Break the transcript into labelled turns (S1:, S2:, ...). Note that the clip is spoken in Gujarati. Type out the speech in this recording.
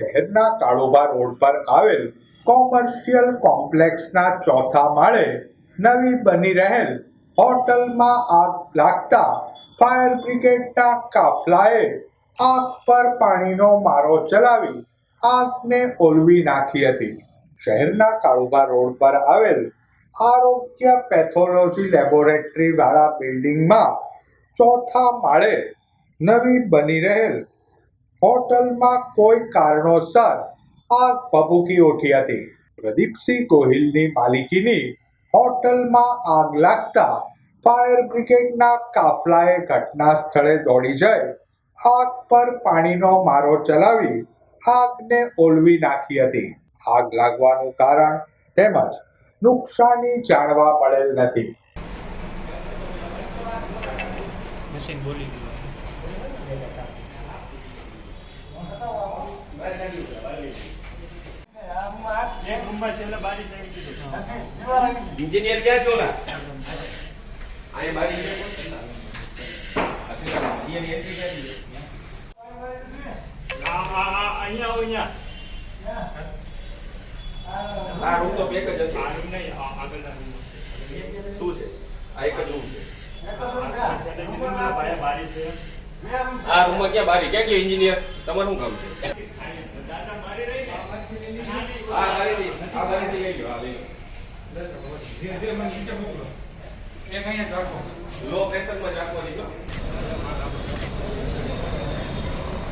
S1: શહેરના કાળોબા રોડ પર આવેલ કોમર્શિયલ કોમ્પ્લેક્સના ચોથા માળે નવી બની રહેલ હોટલમાં આગ લાગતા ફાયર બ્રિગેડના કાફલાએ આગ પર પાણીનો મારો ચલાવી આગને ઓલવી નાખી હતી. શહેરના કાળુબા રોડ પર આવેલ આરોગ્ય પેથોલોજી લેબોરેટરી વાળા બિલ્ડિંગમાં ચોથા માળે નવી બની રહેલ હોટલમાં કોઈ કારણોસર આગ ભભૂકી ઉઠી હતી. પ્રદીપસિંહ ગોહિલની માલિકીની હોટલમાં આગ લાગતા ફાયર બ્રિગેડના કાફલાએ ઘટના સ્થળે દોડી જઈ આગ પર પાણીનો મારો ચલાવી આગને ઓલવી નાખી હતી. આગ લાગવાનું કારણ તેમજ નુકસાની જાણવા મળેલ નથી.
S2: મશીન બોલી ગયું. ખંભા છે આ
S3: એક રૂમ
S2: નહીં આગળના
S3: છે. આ એક જ રૂમ ક્યાં ક્યાં ગયો એન્જિનિયર શું કામ છે?
S2: દાદા બારી રહી ને
S3: આ બારીથી આ બારીથી લઈ ગયો અહીંયા લઈ લો પ્રેશરમાં જ રાખવાની